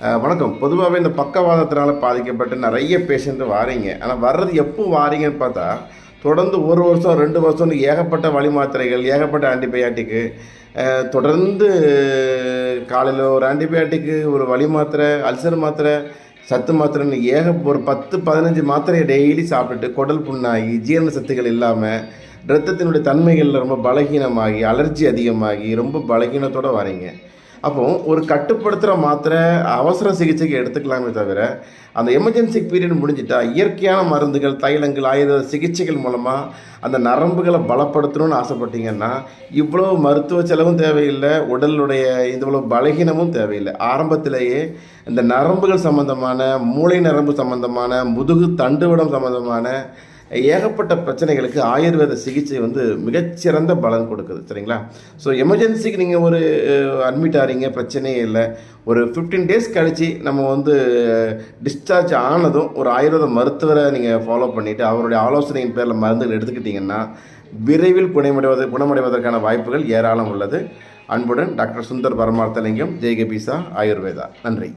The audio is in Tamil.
வணக்கம். பொதுவாகவே இந்த பக்கவாதத்தினால் பாதிக்கப்பட்டு நிறைய பேஷண்ட்டு வாரீங்க. ஆனால் வர்றது எப்போ வாரீங்கன்னு பார்த்தா தொடர்ந்து ஒரு வருஷம் ரெண்டு வருஷம்னு ஏகப்பட்ட வழி மாத்திரைகள் ஏகப்பட்ட ஆன்டிபயாட்டிக்கு தொடர்ந்து காலையில் ஒரு ஆன்டிபயாட்டிக்கு ஒரு வழி மாத்திரை அல்சர் மாத்திரை சத்து மாத்திரைன்னு ஏக ஒரு பத்து பதினஞ்சு மாத்திரையை டெய்லி சாப்பிட்டுட்டு குடல் புண்ணாகி ஜீரண சத்துக்கள் இல்லாமல் ரத்தத்தினுடைய தன்மைகளில் ரொம்ப பலகீனமாகி அலர்ஜி அதிகமாகி ரொம்ப பலகீனத்தோடு வரீங்க. அப்போ ஒரு கட்டுப்படுத்துகிற மாத்திரை அவசர சிகிச்சைக்கு எடுத்துக்கலாமே தவிர அந்த எமர்ஜென்சி பீரியட் முடிஞ்சிட்டா இயற்கையான மருந்துகள் தைலங்கள் ஆயுர்வேத சிகிச்சைகள் மூலமாக அந்த நரம்புகளை பலப்படுத்தணும்னு ஆசைப்பட்டீங்கன்னா இவ்வளோ மருத்துவ செலவும் தேவையில்லை உடலுடைய இவ்வளோ பலகீனமும் தேவையில்லை. ஆரம்பத்திலேயே இந்த நரம்புகள் சம்பந்தமான மூளை நரம்பு சம்பந்தமான முதுகு தண்டுவடம் சம்பந்தமான ஏகப்பட்ட பிரச்சனைகளுக்கு ஆயுர்வேத சிகிச்சை வந்து மிகச்சிறந்த பலன் கொடுக்குது சரிங்களா? ஸோ எமர்ஜென்சிக்கு நீங்கள் ஒரு அட்மிட் ஆகிறீங்க பிரச்சனையே இல்லை. ஒரு ஃபிஃப்டீன் டேஸ் கழித்து நம்ம வந்து டிஸ்சார்ஜ் ஆனதும் ஒரு ஆயுர்வேத மருத்துவரை நீங்கள் ஃபாலோ பண்ணிவிட்டு அவருடைய ஆலோசனையின் பேரில் மருந்துகள் எடுத்துக்கிட்டிங்கன்னா விரைவில் குணமடைவது குணமடைவதற்கான வாய்ப்புகள் ஏராளம் உள்ளது. அன்புடன் டாக்டர் சுந்தர் பரமார்த்தலிங்கம் ஜெய்கபிசா ஆயுர்வேதா. நன்றி.